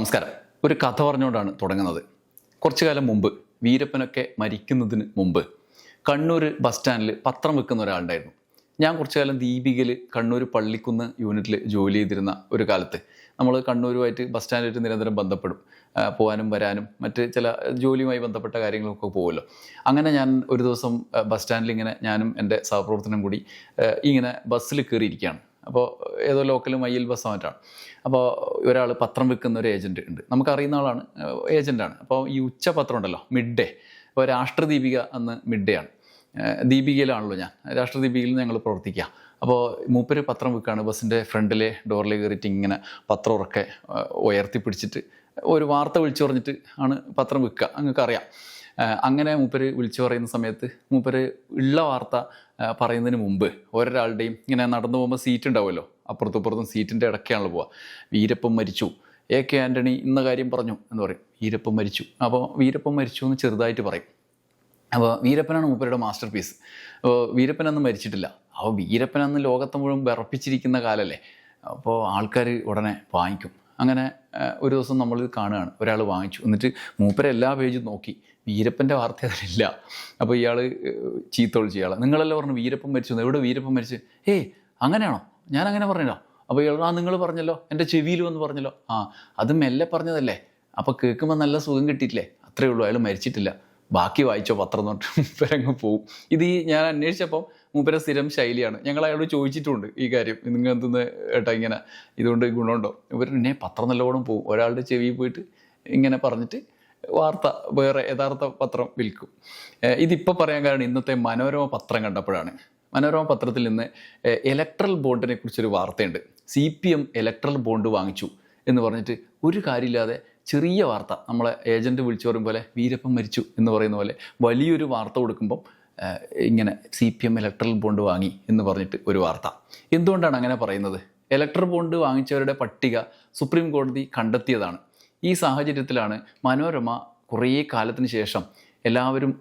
നമസ്കാരം. ഒരു കഥ പറഞ്ഞുകൊണ്ടാണ് തുടങ്ങുന്നത്. കുറച്ചു കാലം മുമ്പ് വീരപ്പനൊക്കെ മരിക്കുന്നതിന് മുമ്പ് കണ്ണൂർ ബസ് സ്റ്റാൻഡിൽ പത്രം വെക്കുന്ന ഒരാളുണ്ടായിരുന്നു. ഞാൻ കുറച്ചു കാലം ദീപികയിൽ കണ്ണൂർ പള്ളിക്കുന്ന് യൂണിറ്റിൽ ജോലി ചെയ്തിരുന്ന ഒരു കാലത്ത് നമ്മൾ കണ്ണൂരുമായിട്ട് ബസ് സ്റ്റാൻഡായിട്ട് നിരന്തരം ബന്ധപ്പെടും. പോകാനും വരാനും മറ്റ് ചില ജോലിയുമായി ബന്ധപ്പെട്ട കാര്യങ്ങളൊക്കെ പോകുമല്ലോ. അങ്ങനെ ഞാൻ ഒരു ദിവസം ബസ് സ്റ്റാൻഡിൽ ഇങ്ങനെ ഞാനും എന്റെ സഹപ്രവർത്തനം കൂടി ഇങ്ങനെ ബസ്സിൽ കയറിയിരിക്കുകയാണ്. അപ്പോൾ ഏതോ ലോക്കൽ മയ്യിൽ ബസ് മറ്റാണ് അപ്പോൾ ഒരാൾ പത്രം വിൽക്കുന്ന ഒരു ഏജന്റ് ഉണ്ട്. നമുക്കറിയുന്ന ആളാണ് ഏജന്റാണ് അപ്പോൾ ഈ ഉച്ച പത്രം ഉണ്ടല്ലോ മിഡ് ഡേ. അപ്പോൾ രാഷ്ട്രദീപിക അന്ന് മിഡ് ഡേ ആണ്. ദീപികയിലാണല്ലോ ഞാൻ. രാഷ്ട്രദീപികയിൽ ഞങ്ങൾ പ്രവർത്തിക്കുക. അപ്പോൾ മൂപ്പര് പത്രം വിൽക്കുകയാണ് ബസ്സിന്റെ ഫ്രണ്ടിലെ ഡോറിൽ കയറിയിട്ട് ഇങ്ങനെ പത്രം ഉറക്കെ ഉയർത്തി പിടിച്ചിട്ട് ഒരു വാർത്ത വിളിച്ചു പറഞ്ഞിട്ട് ആണ് പത്രം വിൽക്കുക. അങ്ങക്കറിയാം അങ്ങനെ മൂപ്പര് വിളിച്ചു പറയുന്ന സമയത്ത് മൂപ്പര് ഉള്ള വാർത്ത പറയുന്നതിന് മുമ്പ് ഒരാളുടെയും ഇങ്ങനെ നടന്നു പോകുമ്പോൾ സീറ്റ് ഉണ്ടാവുമല്ലോ? അപ്പുറത്തും ഇപ്പുറത്തും സീറ്റിന്റെ ഇടയ്ക്കാണല്ലോ പോവുക വീരപ്പം മരിച്ചു. എ കെ ആന്റണി ഇന്ന കാര്യം പറഞ്ഞു എന്ന് പറയും. വീരപ്പം മരിച്ചു. അപ്പോൾ വീരപ്പം മരിച്ചു എന്ന് ചെറുതായിട്ട് പറയും. അപ്പോൾ വീരപ്പനാണ് മൂപ്പരുടെ മാസ്റ്റർ പീസ് അപ്പോൾ വീരപ്പൻ അന്ന് മരിച്ചിട്ടില്ല. അപ്പോൾ വീരപ്പൻ ലോകത്തെ മുഴുവൻ വിറപ്പിച്ചിരിക്കുന്ന കാലല്ലേ? അപ്പോൾ ആൾക്കാർ ഉടനെ വാങ്ങിക്കും. അങ്ങനെ ഒരു ദിവസം നമ്മൾ കാണുകയാണ്. ഒരാൾ വാങ്ങിച്ചു. എന്നിട്ട് മൂപ്പരെ എല്ലാ പേജും നോക്കി. വീരപ്പന്റെ വാർത്ത അതിലില്ല അപ്പോൾ ഇയാൾ ചീത്തോളിച്ച് ഇയാൾ നിങ്ങളെല്ലാം പറഞ്ഞു വീരപ്പൻ മരിച്ചു എവിടെ വീരപ്പൻ മരിച്ചു? ഏയ് അങ്ങനെയാണോ? ഞാൻ അങ്ങനെ പറഞ്ഞല്ലോ അപ്പോൾ ഇയാൾ ആ നിങ്ങൾ പറഞ്ഞല്ലോ. എന്റെ ചെവിയിൽ വന്ന് പറഞ്ഞല്ലോ. ആ അത് മെല്ലെ പറഞ്ഞതല്ലേ. അപ്പോൾ കേൾക്കുമ്പോൾ നല്ല സുഖം കിട്ടിയിട്ടില്ലേ? അത്രേ ഉള്ളൂ അയാൾ മരിച്ചിട്ടില്ല. ബാക്കി വായിച്ചോ പത്രം തൊട്ട് മൂപ്പരങ്ങ് പോവും. ഇത് ഈ ഞാൻ അന്വേഷിച്ചപ്പം മൂപ്പര സ്ഥിരം ശൈലിയാണ്. ഞങ്ങൾ അയാളോട് ചോദിച്ചിട്ടുണ്ട് ഈ കാര്യം. നിങ്ങൾ എന്തെന്ന് ഏട്ടാ ഇങ്ങനെ? ഇതുകൊണ്ട് ഗുണമുണ്ടോ? ഇവർ എന്നെ പത്രം നല്ലോണം പോവും. ഒരാളുടെ ചെവിയിൽ പോയിട്ട് ഇങ്ങനെ പറഞ്ഞിട്ട് വാർത്ത വേറെ യഥാർത്ഥ പത്രം വിൽക്കും. ഇതിപ്പോൾ പറയാൻ കാരണം ഇന്നത്തെ മനോരമ പത്രം കണ്ടപ്പോഴാണ്. മനോരമ പത്രത്തിൽ നിന്ന് ഇലക്ട്രൽ ബോണ്ടിനെ കുറിച്ചൊരു വാർത്തയുണ്ട്. C P M electoral bond വാങ്ങിച്ചു എന്ന് പറഞ്ഞിട്ട് ഒരു കാര്യമില്ലാതെ ചെറിയ വാർത്ത. നമ്മളെ ഏജന്റ് വിളിച്ചു പറയും പോലെ വീരപ്പൻ മരിച്ചു എന്ന് പറയുന്ന പോലെ വലിയൊരു വാർത്ത കൊടുക്കുമ്പം ഇങ്ങനെ C P M electoral bond വാങ്ങി എന്ന് പറഞ്ഞിട്ട് ഒരു വാർത്ത. എന്തുകൊണ്ടാണ് അങ്ങനെ പറയുന്നത്? ഇലക്ട്രൽ ബോണ്ട് വാങ്ങിച്ചവരുടെ പട്ടിക സുപ്രീം കോടതി കണ്ടെത്തിയതാണ്. ഈ സാഹചര്യത്തിലാണ് മനോരമ കുറേ കാലത്തിന് ശേഷം എല്ലാവരും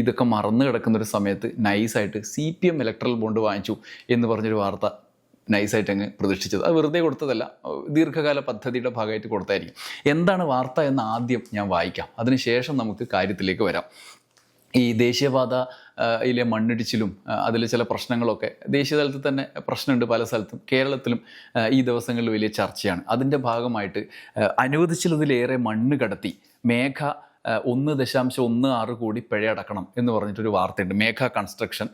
ഇതൊക്കെ മറന്നു കിടക്കുന്ന ഒരു സമയത്ത് നൈസായിട്ട് C P M electoral bond വാങ്ങിച്ചു എന്ന് പറഞ്ഞൊരു വാർത്ത നൈസായിട്ട് അങ്ങ് പ്രതീക്ഷിച്ചത് അത് വെറുതെ കൊടുത്തതല്ല ദീർഘകാല പദ്ധതിയുടെ ഭാഗമായിട്ട് കൊടുത്തായിരിക്കും. എന്താണ് വാർത്ത എന്ന് ആദ്യം ഞാൻ വായിക്കാം. അതിനുശേഷം നമുക്ക് കാര്യത്തിലേക്ക് വരാം. ഈ ദേശീയപാത യിലെ മണ്ണിടിച്ചിലും അതിലെ ചില പ്രശ്നങ്ങളൊക്കെ ദേശീയതലത്തിൽ തന്നെ പ്രശ്നമുണ്ട് പല സ്ഥലത്തും. കേരളത്തിലും ഈ ദിവസങ്ങളിൽ വലിയ ചർച്ചയാണ്. അതിന്റെ ഭാഗമായിട്ട് അനുവദിച്ചിലതിലേറെ മണ്ണ് കടത്തി മേഘ ഒന്ന് ദശാംശം ഒന്ന് ആറ് കോടി പിഴയടക്കണം എന്ന് പറഞ്ഞിട്ടൊരു വാർത്തയുണ്ട്. മേഘ കൺസ്ട്രക്ഷൻ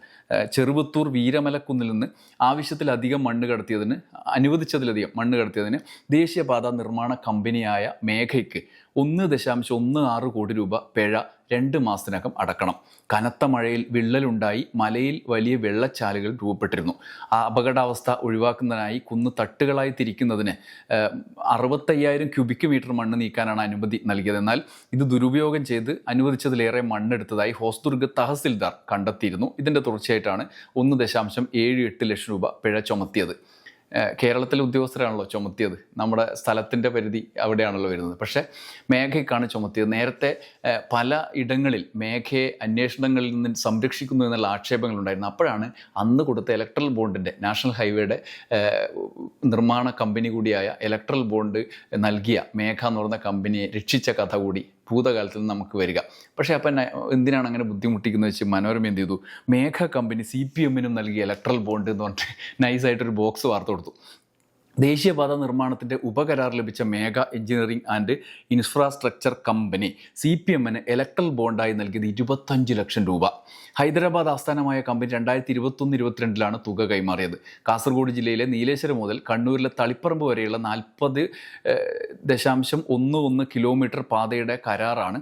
ചെറുവത്തൂർ വീരമലക്കുന്നിൽ നിന്ന് ആവശ്യത്തിലധികം മണ്ണ് കടത്തിയതിന് അനുവദിച്ചതിലധികം മണ്ണ് കടത്തിയതിന് ദേശീയപാത നിർമ്മാണ കമ്പനിയായ മേഘയ്ക്ക് ഒന്ന് ദശാംശം ഒന്ന് ആറ് കോടി രൂപ പിഴ രണ്ട് മാസത്തിനകം അടക്കണം. കനത്ത മഴയിൽ വിള്ളലുണ്ടായി മലയിൽ വലിയ വെള്ളച്ചാലുകൾ രൂപപ്പെട്ടിരുന്നു. ആ അപകടാവസ്ഥ ഒഴിവാക്കുന്നതിനായി കുന്ന് തട്ടുകളായി തിരിക്കുന്നതിന് അറുപത്തയ്യായിരം ക്യൂബിക് മീറ്റർ മണ്ണ് നീക്കാനാണ് അനുമതി നൽകിയത്. എന്നാൽ ഇത് ദുരുപയോഗം ചെയ്ത് അനുവദിച്ചതിലേറെ മണ്ണെടുത്തതായി ഹോസ്ദുർഗ് തഹസിൽദാർ കണ്ടെത്തിയിരുന്നു. ഇതിന്റെ തുടർച്ചയായിട്ടാണ് ഒന്ന് ദശാംശം ഏഴ് എട്ട് ലക്ഷം രൂപ പിഴ ചുമത്തിയത്. കേരളത്തിലെ ഉദ്യോഗസ്ഥരാണല്ലോ ചുമത്തിയത്. നമ്മുടെ സ്ഥലത്തിന്റെ പരിധി അവിടെയാണല്ലോ വരുന്നത്. പക്ഷേ മേഘയ്ക്കാണ് ചുമത്തിയത്. നേരത്തെ പല ഇടങ്ങളിൽ മേഘയെ അന്വേഷണങ്ങളിൽ നിന്ന് സംരക്ഷിക്കുന്നു എന്നുള്ള ആക്ഷേപങ്ങളുണ്ടായിരുന്നു. അപ്പോഴാണ് അന്ന് കൊടുത്ത ഇലക്ട്രൽ ബോണ്ടിന്റെ നാഷണൽ ഹൈവേയുടെ നിർമ്മാണ കമ്പനി കൂടിയായ ഇലക്ട്രൽ ബോണ്ട് നൽകിയ മേഘ എന്ന് പറയുന്ന കമ്പനിയെ രക്ഷിച്ച കഥ കൂടി ഭൂതകാലത്തിൽ നമുക്ക് വരിക. പക്ഷേ അപ്പം എന്തിനാണ് അങ്ങനെ ബുദ്ധിമുട്ടിക്കുന്നത് വെച്ച് മനോരമ എന്ത് ചെയ്തു? മേഘ കമ്പനി സി പി എമ്മിനും നൽകിയ ഇലക്ട്രൽ ബോണ്ട് എന്ന് പറഞ്ഞിട്ട് നൈസായിട്ടൊരു ബോക്സ് വാർത്ത കൊടുത്തു. ദേശീയപാത നിർമ്മാണത്തിന്റെ ഉപകരാർ ലഭിച്ച Megha engineering and infrastructure company C P എമ്മിന് ഇലക്ട്രൽ ബോണ്ടായി നൽകിയത് ഇരുപത്തഞ്ച് ലക്ഷം രൂപ. ഹൈദരാബാദ് ആസ്ഥാനമായ കമ്പനി രണ്ടായിരത്തി ഇരുപത്തൊന്ന് ഇരുപത്തിരണ്ടിലാണ് തുക കൈമാറിയത്. കാസർഗോഡ് ജില്ലയിലെ നീലേശ്വരം മുതൽ കണ്ണൂരിലെ തളിപ്പറമ്പ് വരെയുള്ള നാൽപ്പത് ദശാംശം ഒന്ന് ഒന്ന് കിലോമീറ്റർ പാതയുടെ കരാറാണ്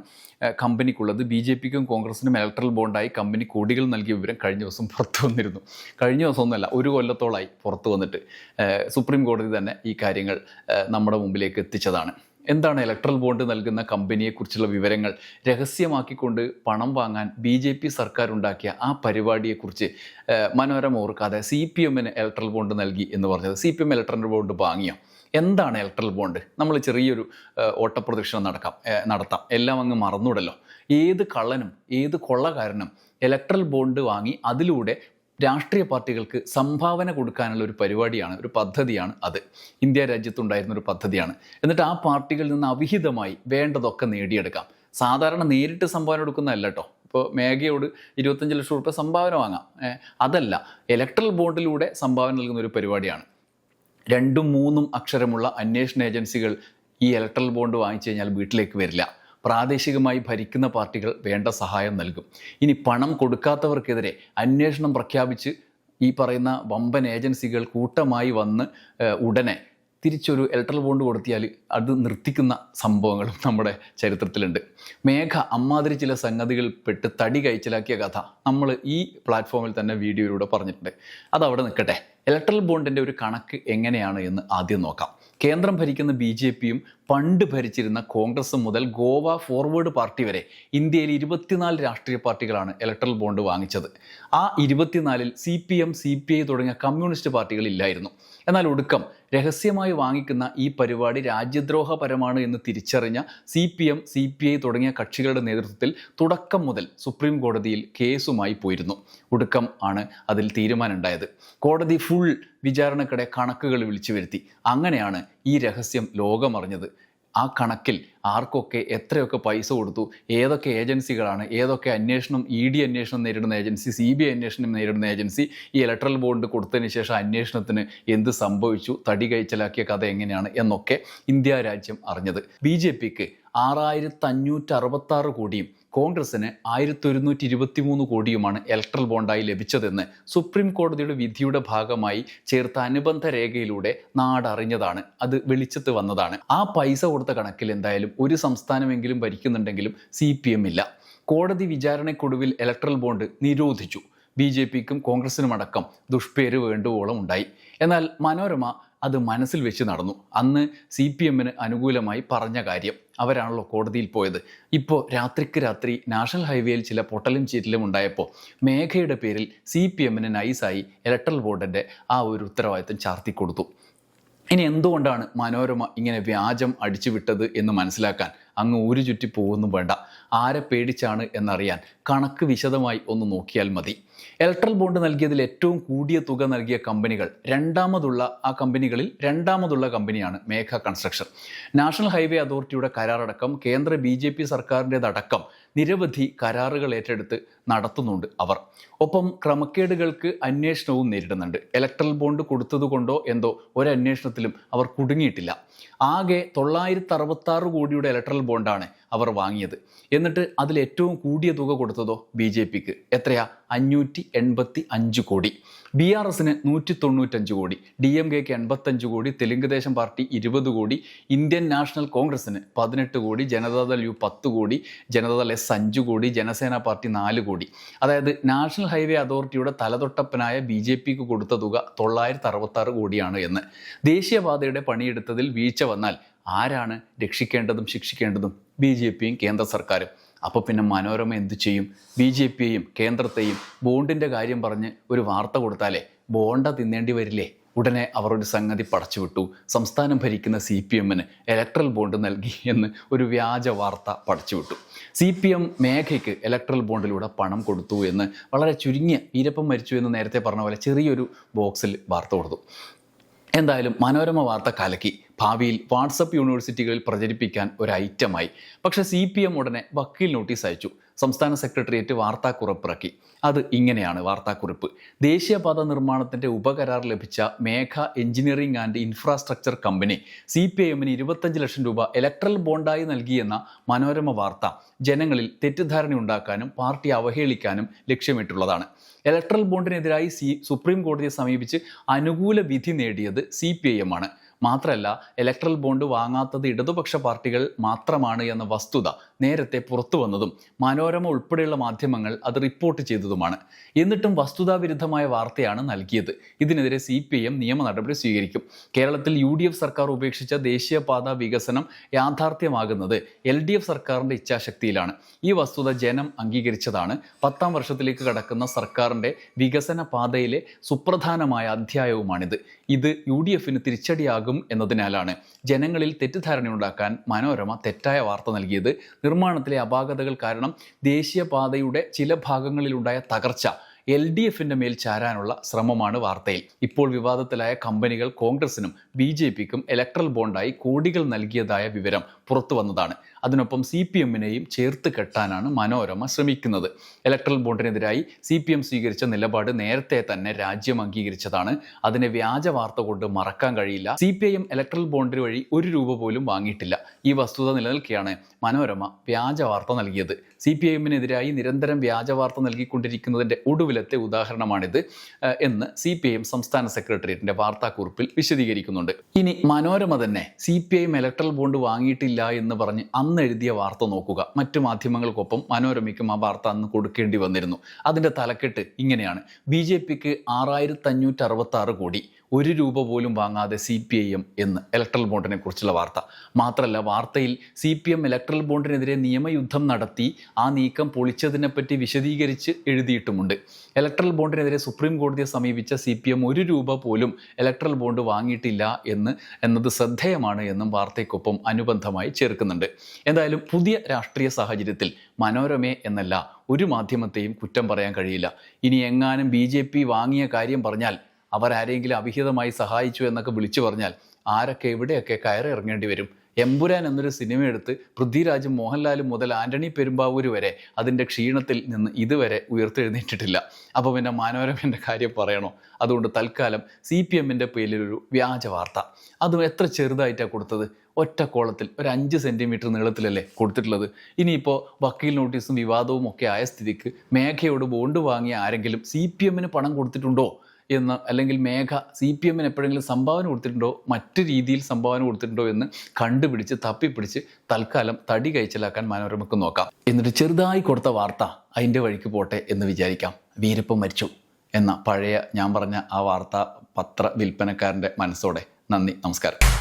കമ്പനിക്കുള്ളത്. ബി ജെ പിക്കും കോൺഗ്രസിനും ഇലക്ട്രൽ ബോണ്ടായി കമ്പനി കോടികൾ നൽകിയ വിവരം കഴിഞ്ഞ ദിവസം പുറത്തു വന്നിരുന്നു. കഴിഞ്ഞ ദിവസം ഒന്നുമല്ല ഒരു കൊല്ലത്തോളായി പുറത്തു വന്നിട്ട്. സുപ്രീം കോടതി തന്നെ ഈ കാര്യങ്ങൾ നമ്മുടെ മുമ്പിലേക്ക് എത്തിച്ചതാണ്. എന്താണ് ഇലക്ട്രൽ ബോണ്ട് നൽകുന്ന കമ്പനിയെക്കുറിച്ചുള്ള വിവരങ്ങൾ രഹസ്യമാക്കിക്കൊണ്ട് പണം വാങ്ങാൻ ബി ജെ പി സർക്കാർ ഉണ്ടാക്കിയ ആ പരിപാടിയെക്കുറിച്ച് മനോരമ ഓർക്കാതെ സി പി എമ്മിന് ഇലക്ട്രൽ ബോണ്ട് നൽകി എന്ന് പറഞ്ഞത് C P M electoral bond വാങ്ങിയോ? എന്താണ് ഇലക്ട്രൽ ബോണ്ട് നമ്മൾ ചെറിയൊരു ഓട്ടപ്രദക്ഷിണം നടക്കാം നടത്താം. എല്ലാം അങ്ങ് മറന്നുവിടല്ലോ. ഏത് കള്ളനും ഏത് കൊള്ളക്കാരനും ഇലക്ട്രൽ ബോണ്ട് വാങ്ങി അതിലൂടെ രാഷ്ട്രീയ പാർട്ടികൾക്ക് സംഭാവന കൊടുക്കാനുള്ള ഒരു പരിപാടിയാണ് ഒരു പദ്ധതിയാണ് അത്. ഇന്ത്യ രാജ്യത്തുണ്ടായിരുന്ന ഒരു പദ്ധതിയാണ്. എന്നിട്ട് ആ പാർട്ടികളിൽ നിന്ന് അവിഹിതമായി വേണ്ടതൊക്കെ നേടിയെടുക്കാം. സാധാരണ നേരിട്ട് സംഭാവന കൊടുക്കുന്നതല്ല കേട്ടോ ഇപ്പോൾ മേഘയോട് ഇരുപത്തഞ്ച് ലക്ഷം റുപ്യ സംഭാവന വാങ്ങാം. അതല്ല ഇലക്ട്രൽ ബോണ്ടിലൂടെ സംഭാവന നൽകുന്ന ഒരു പരിപാടിയാണ്. രണ്ടും മൂന്നും അക്ഷരമുള്ള അന്വേഷണ ഏജൻസികൾ ഈ ഇലക്ട്രൽ ബോണ്ട് വാങ്ങിച്ചു കഴിഞ്ഞാൽ വീട്ടിലേക്ക് വരില്ല. പ്രാദേശികമായി ഭരിക്കുന്ന പാർട്ടികൾ വേണ്ട സഹായം നൽകും. ഇനി പണം കൊടുക്കാത്തവർക്കെതിരെ അന്വേഷണം പ്രഖ്യാപിച്ച് ഈ പറയുന്ന വമ്പൻ ഏജൻസികൾ കൂട്ടമായി വന്ന് ഉടനെ തിരിച്ചൊരു ഇലക്ട്രൽ ബോണ്ട് കൊടുത്തിയാൽ അത് നിർത്തിക്കുന്ന സംഭവങ്ങളും നമ്മുടെ ചരിത്രത്തിലുണ്ട്. മേഘ അമ്മാതിരി ചില സംഗതികൾ പെട്ട് തടി കഴിച്ചിലാക്കിയ കഥ നമ്മൾ ഈ പ്ലാറ്റ്ഫോമിൽ തന്നെ വീഡിയോയിലൂടെ പറഞ്ഞിട്ടുണ്ട്. അവിടെ നിൽക്കട്ടെ. ഇലക്ട്രൽ ബോണ്ടിന്റെ ഒരു കണക്ക് എങ്ങനെയാണ് എന്ന് ആദ്യം നോക്കാം. കേന്ദ്രം ഭരിക്കുന്ന ബി ജെ പിയും പണ്ട് ഭരിച്ചിരുന്ന കോൺഗ്രസ് മുതൽ ഗോവ ഫോർവേഡ് പാർട്ടി വരെ ഇന്ത്യയിൽ ഇരുപത്തിനാല് രാഷ്ട്രീയ പാർട്ടികളാണ് ഇലക്ട്രൽ ബോണ്ട് വാങ്ങിച്ചത്. ആ ഇരുപത്തിനാലിൽ C P M C P I തുടങ്ങിയ കമ്മ്യൂണിസ്റ്റ് പാർട്ടികൾ ഇല്ലായിരുന്നു എന്നാൽ ഒടുക്കം രഹസ്യമായി വാങ്ങിക്കുന്ന ഈ പരിപാടി രാജ്യദ്രോഹപരമാണ് എന്ന് തിരിച്ചറിഞ്ഞ C P M C P I തുടങ്ങിയ കക്ഷികളുടെ നേതൃത്വത്തിൽ തുടക്കം മുതൽ സുപ്രീം കോടതിയിൽ കേസുമായി പോയിരുന്നു. ഒടുക്കം ആണ് അതിൽ തീരുമാനമുണ്ടായത്. കോടതി ഫുൾ വിചാരണക്കിടെ കണക്കുകൾ വിളിച്ചു വരുത്തി. അങ്ങനെയാണ് ഈ രഹസ്യം ലോകമറിഞ്ഞത്. ആ കണക്കിൽ ആർക്കൊക്കെ എത്രയൊക്കെ പൈസ കൊടുത്തു ഏതൊക്കെ ഏജൻസികളാണ് ഏതൊക്കെ അന്വേഷണം ഇ ഡി അന്വേഷണം നേരിടുന്ന ഏജൻസി സി ബി ഐ അന്വേഷണം നേരിടുന്ന ഏജൻസി ഈ ഇലക്ട്രൽ ബോണ്ട് കൊടുത്തതിന് ശേഷം അന്വേഷണത്തിന് എന്ത് സംഭവിച്ചു തടി കഴിച്ചലാക്കിയ കഥ എങ്ങനെയാണ് എന്നൊക്കെ ഇന്ത്യ രാജ്യം അറിഞ്ഞത്. ബി ജെ പിക്ക് ആറായിരത്തി അഞ്ഞൂറ്റി അറുപത്തി കോടിയും കോൺഗ്രസിന് ആയിരത്തി ഒരുന്നൂറ്റി ഇരുപത്തി മൂന്ന് കോടിയുമാണ് ഇലക്ട്രൽ ബോണ്ടായി ലഭിച്ചതെന്ന് സുപ്രീം കോടതിയുടെ വിധിയുടെ ഭാഗമായി ചേർത്ത അനുബന്ധ രേഖയിലൂടെ നാടറിഞ്ഞതാണ്. അത് വെളിച്ചത്ത് വന്നതാണ്. ആ പൈസ കൊടുത്ത കണക്കിൽ എന്തായാലും ഒരു സംസ്ഥാനമെങ്കിലും ഭരിക്കുന്നുണ്ടെങ്കിലും സി പി എം ഇല്ല. കോടതി വിചാരണയ്ക്കൊടുവിൽ ഇലക്ട്രൽ ബോണ്ട് നിരോധിച്ചു. ബി ജെ പിക്കും കോൺഗ്രസിനുമടക്കം ദുഷ്പേര് വേണ്ടുവോളം ഉണ്ടായി. എന്നാൽ മനോരമ അത് മനസ്സിൽ വെച്ച് നടന്നു. അന്ന് സി പി എമ്മിന് അനുകൂലമായി പറഞ്ഞ കാര്യം അവരാണല്ലോ കോടതിയിൽ പോയത്. ഇപ്പോൾ രാത്രിക്ക് രാത്രി നാഷണൽ ഹൈവേയിൽ ചില പൊട്ടലും ചീറ്റലും ഉണ്ടായപ്പോൾ മേഘയുടെ പേരിൽ സി പി എമ്മിന് നൈസായി ഇലക്ട്രൽ ബോർഡിന്റെ ആ ഒരു ഉത്തരവാദിത്തം ചാർത്തി കൊടുത്തു ഇനി എന്തുകൊണ്ടാണ് മനോരമ ഇങ്ങനെ വ്യാജം അടിച്ചുവിട്ടത് എന്ന് മനസ്സിലാക്കാൻ അങ്ങ് ഊരു ചുറ്റി പോകുന്നു വേണ്ട. ആരെ പേടിച്ചാണ് എന്നറിയാൻ കണക്ക് വിശദമായി ഒന്ന് നോക്കിയാൽ മതി. ഇലക്ട്രൽ ബോണ്ട് നൽകിയതിൽ ഏറ്റവും കൂടിയ തുക നൽകിയ കമ്പനികൾ രണ്ടാമതുള്ള ആ കമ്പനികളിൽ രണ്ടാമതുള്ള കമ്പനിയാണ് മേഘ കൺസ്ട്രക്ഷൻ. നാഷണൽ ഹൈവേ അതോറിറ്റിയുടെ കരാറടക്കം കേന്ദ്ര ബി ജെ പി സർക്കാരിന്റെതടക്കം നിരവധി കരാറുകൾ ഏറ്റെടുത്ത് നടത്തുന്നുണ്ട് അവർ. ഒപ്പം ക്രമക്കേടുകൾക്ക് അന്വേഷണവും നേരിടുന്നുണ്ട്. ഇലക്ട്രൽ ബോണ്ട് കൊടുത്തതുകൊണ്ടോ എന്തോ ഒരന്വേഷണത്തിലും അവർ കുടുങ്ങിയിട്ടില്ല. ആകെ തൊള്ളായിരത്തി അറുപത്താറ് കോടിയുടെ ഇലക്ട്രൽ ബോണ്ടാണ് അവർ വാങ്ങിയത്. എന്നിട്ട് അതിൽ ഏറ്റവും കൂടിയ തുക കൊടുത്തതോ ബി ജെ പിക്ക്? എത്രയാ? അഞ്ഞൂറ്റി എൺപത്തി അഞ്ച് കോടി. ബി ആർ എസിന് നൂറ്റി തൊണ്ണൂറ്റഞ്ച് കോടി. ഡി എം കെക്ക് എൺപത്തഞ്ച് കോടി. തെലുങ്ക് ദേശം പാർട്ടി ഇരുപത് കോടി. ഇന്ത്യൻ നാഷണൽ കോൺഗ്രസിന് പതിനെട്ട് കോടി. ജനതാദൾ യു പത്ത് കോടി. ജനതാദൾ എസ് അഞ്ച് കോടി. ജനസേന പാർട്ടി നാല് കോടി. അതായത് നാഷണൽ ഹൈവേ അതോറിറ്റിയുടെ തലതൊട്ടപ്പനായ ബി ജെ പിക്ക് കൊടുത്ത തുക തൊള്ളായിരത്തി അറുപത്താറ് കോടിയാണ് എന്ന്. ദേശീയപാതയുടെ പണിയെടുത്തതിൽ വീഴ്ച വന്നാൽ ആരാണ് രക്ഷിക്കേണ്ടതും ശിക്ഷിക്കേണ്ടതും? ബി ജെ പിയും കേന്ദ്ര സർക്കാരും. അപ്പോൾ പിന്നെ മനോരമ എന്തു ചെയ്യും? ബി ജെ പിയെയും കേന്ദ്രത്തെയും ബോണ്ടിന്റെ കാര്യം പറഞ്ഞ് ഒരു വാർത്ത കൊടുത്താലേ ബോണ്ട തിന്നേണ്ടി വരില്ലേ? ഉടനെ അവർ ഒരു സംഗതി പടച്ചുവിട്ടു. സംസ്ഥാനം ഭരിക്കുന്ന സി പി എമ്മിന് ഇലക്ട്രൽ ബോണ്ട് നൽകി എന്ന് ഒരു വ്യാജ വാർത്ത പടച്ചുവിട്ടു. സി പി എം മേഘയ്ക്ക് ഇലക്ട്രൽ ബോണ്ടിലൂടെ പണം കൊടുത്തു എന്ന് വളരെ ചുരുങ്ങിയ വീരപ്പം മരിച്ചു എന്ന് നേരത്തെ പറഞ്ഞ പോലെ ചെറിയൊരു ബോക്സിൽ വാർത്ത കൊടുത്തു. എന്തായാലും മനോരമ വാർത്ത കലക്കി ഭാവിയിൽ വാട്സപ്പ് യൂണിവേഴ്സിറ്റികളിൽ പ്രചരിപ്പിക്കാൻ ഒരു ഐറ്റമായി. പക്ഷേ സി പി എം ഉടനെ വക്കീൽ നോട്ടീസ് അയച്ചു. സംസ്ഥാന സെക്രട്ടേറിയറ്റ് വാർത്താക്കുറിപ്പിറക്കി. അത് ഇങ്ങനെയാണ് വാർത്താക്കുറിപ്പ്. ദേശീയപാത നിർമ്മാണത്തിന്റെ ഉപകരാർ ലഭിച്ച Megha engineering and infrastructure company C P എമ്മിന് ഇരുപത്തഞ്ച് ലക്ഷം രൂപ ഇലക്ട്രൽ ബോണ്ടായി നൽകിയെന്ന മനോരമ വാർത്ത ജനങ്ങളിൽ തെറ്റിദ്ധാരണ ഉണ്ടാക്കാനും പാർട്ടി അവഹേളിക്കാനും ലക്ഷ്യമിട്ടുള്ളതാണ്. ഇലക്ട്രൽ ബോണ്ടിനെതിരായി സി സുപ്രീം കോടതിയെ സമീപിച്ച് അനുകൂല വിധി നേടിയത് സി പി ഐ എം ആണ് മാത്രമല്ല ഇലക്ട്രൽ ബോണ്ട് വാങ്ങാത്തത് ഇടതുപക്ഷ പാർട്ടികൾ മാത്രമാണ് എന്ന വസ്തുത നേരത്തെ പുറത്തു വന്നതും മനോരമ ഉൾപ്പെടെയുള്ള മാധ്യമങ്ങൾ അത് റിപ്പോർട്ട് ചെയ്തതുമാണ്. എന്നിട്ടും വസ്തുതാവിരുദ്ധമായ വാർത്തയാണ് നൽകിയത്. ഇതിനെതിരെ സി പി എം നിയമ നടപടി സ്വീകരിക്കും. കേരളത്തിൽ യു ഡി എഫ് സർക്കാർ ഉപേക്ഷിച്ച ദേശീയപാത വികസനം യാഥാർത്ഥ്യമാകുന്നത് എൽ ഡി എഫ് സർക്കാരിന്റെ ഇച്ഛാശക്തിയിലാണ്. ഈ വസ്തുത ജനം അംഗീകരിച്ചതാണ്. പത്താം വർഷത്തിലേക്ക് കടക്കുന്ന സർക്കാരിന്റെ വികസന പാതയിലെ സുപ്രധാനമായ അധ്യായവുമാണിത്. ഇത് യു ഡി എഫിന് തിരിച്ചടിയാകും എന്നതിനാലാണ് ജനങ്ങളിൽ തെറ്റിദ്ധാരണയുണ്ടാക്കാൻ മനോരമ തെറ്റായ വാർത്ത നൽകിയത്. നിർമ്മാണത്തിലെ അപാകതകൾ കാരണം ദേശീയപാതയുടെ ചില ഭാഗങ്ങളിലുണ്ടായ തകർച്ച എൽ ഡി എഫിന്റെ മേൽ ചാരാനുള്ള ശ്രമമാണ് വാർത്തയിൽ. ഇപ്പോൾ വിവാദത്തിലായ കമ്പനികൾ കോൺഗ്രസിനും ബി ജെ പിക്കും ഇലക്ട്രൽ ബോണ്ടായി കോടികൾ നൽകിയതായ വിവരം പുറത്തു വന്നതാണ് അതിനൊപ്പം സി പി എമ്മിനെയും ചേർത്ത് കെട്ടാനാണ് മനോരമ ശ്രമിക്കുന്നത്. ഇലക്ട്രൽ ബോണ്ടിനെതിരായി സി പി എം സ്വീകരിച്ച നിലപാട് നേരത്തെ തന്നെ രാജ്യം അംഗീകരിച്ചതാണ്. അതിനെ വ്യാജ വാർത്ത കൊണ്ട് മറക്കാൻ കഴിയില്ല. C P I M electoral bond വഴി ഒരു രൂപ പോലും വാങ്ങിയിട്ടില്ല. ഈ വസ്തുത നിലനിൽക്കെയാണ് മനോരമ വ്യാജ വാർത്ത നൽകിയത്. സി പി ഐ എമ്മിനെതിരായി നിരന്തരം വ്യാജ വാർത്ത നൽകിക്കൊണ്ടിരിക്കുന്നതിന്റെ ഒടുവിലത്തെ ഉദാഹരണമാണിത് എന്ന് സി പി ഐ എം സംസ്ഥാന സെക്രട്ടേറിയറ്റിന്റെ വാർത്താക്കുറിപ്പിൽ വിശദീകരിക്കുന്നുണ്ട്. ഇനി മനോരമ തന്നെ C P I M electoral bond വാങ്ങിയിട്ടില്ല എന്ന് പറഞ്ഞ് അന്ന് എഴുതിയ വാർത്ത നോക്കുക. മറ്റ് മാധ്യമങ്ങൾക്കൊപ്പം മനോരമയ്ക്കും ആ വാർത്ത അന്ന് കൊടുക്കേണ്ടി വന്നിരുന്നു. അതിന്റെ തലക്കെട്ട് ഇങ്ങനെയാണ്. ബി ജെ പിക്ക് ആറായിരത്തി അഞ്ഞൂറ്റി അറുപത്തി ആറ് കോടി. ഒരു രൂപ പോലും വാങ്ങാതെ സി പി ഐ എം എന്ന് ഇലക്ട്രൽ ബോണ്ടിനെ കുറിച്ചുള്ള വാർത്ത. മാത്രമല്ല വാർത്തയിൽ സി പി എം ഇലക്ട്രൽ ബോണ്ടിനെതിരെ നിയമയുദ്ധം നടത്തി ആ നീക്കം പൊളിച്ചതിനെപ്പറ്റി വിശദീകരിച്ച് എഴുതിയിട്ടുമുണ്ട്. ഇലക്ട്രൽ ബോണ്ടിനെതിരെ സുപ്രീം കോടതിയെ സമീപിച്ച സി പി എം ഒരു രൂപ പോലും ഇലക്ട്രൽ ബോണ്ട് വാങ്ങിയിട്ടില്ല എന്ന് എന്നത് ശ്രദ്ധേയമാണ് എന്നും വാർത്തയ്ക്കൊപ്പം അനുബന്ധമായി ചേർക്കുന്നുണ്ട്. എന്തായാലും പുതിയ രാഷ്ട്രീയ സാഹചര്യത്തിൽ മനോരമയെ എന്നല്ല ഒരു മാധ്യമത്തെയും കുറ്റം പറയാൻ കഴിയില്ല. ഇനി എങ്ങാനും ബി വാങ്ങിയ കാര്യം പറഞ്ഞാൽ അവരാരെങ്കിലും അവിഹിതമായി സഹായിച്ചു എന്നൊക്കെ വിളിച്ചു പറഞ്ഞാൽ ആരൊക്കെ എവിടെയൊക്കെ കയറി ഇറങ്ങേണ്ടി വരും? എമ്പുരാൻ എന്നൊരു സിനിമ എടുത്ത് പൃഥ്വിരാജും മോഹൻലാലും മുതൽ ആന്റണി പെരുമ്പാവൂർ വരെ അതിന്റെ ക്ഷീണത്തിൽ നിന്ന് ഇതുവരെ ഉയർത്തെഴുന്നേറ്റിട്ടില്ല. അപ്പോൾ പിന്നെ മനോരമന്റെ കാര്യം പറയണോ? അതുകൊണ്ട് തൽക്കാലം സി പി എമ്മിന്റെ പേരിലൊരു വ്യാജ വാർത്ത. അതും എത്ര ചെറുതായിട്ടാണ് കൊടുത്തത്? ഒറ്റ കോളത്തിൽ ഒരു അഞ്ച് സെന്റിമീറ്റർ നീളത്തിലല്ലേ കൊടുത്തിട്ടുള്ളത്? ഇനിയിപ്പോൾ വക്കീൽ നോട്ടീസും വിവാദവും ഒക്കെ ആയ സ്ഥിതിക്ക് മേഘയോട് ബോണ്ട് വാങ്ങിയ ആരെങ്കിലും സി പി എമ്മിന് പണം കൊടുത്തിട്ടുണ്ടോ? എന്ന് അല്ലെങ്കിൽ മേഘ സി പി എമ്മിന് എപ്പോഴെങ്കിലും സംഭാവന കൊടുത്തിട്ടുണ്ടോ? മറ്റു രീതിയിൽ സംഭാവന കൊടുത്തിട്ടുണ്ടോ എന്ന് കണ്ടുപിടിച്ച് തപ്പിപ്പിടിച്ച് തൽക്കാലം തടി കഴിച്ചലാക്കാൻ മനോരമക്ക് നോക്കാം. എന്നിട്ട് ചെറുതായി കൊടുത്ത വാർത്ത അതിന്റെ വഴിക്ക് പോട്ടെ എന്ന് വിചാരിക്കാം. വീരപ്പം മരിച്ചു എന്ന പഴയ ഞാൻ പറഞ്ഞ ആ വാർത്ത പത്ര വിൽപ്പനക്കാരന്റെ മനസ്സോടെ. നന്ദി നമസ്കാരം.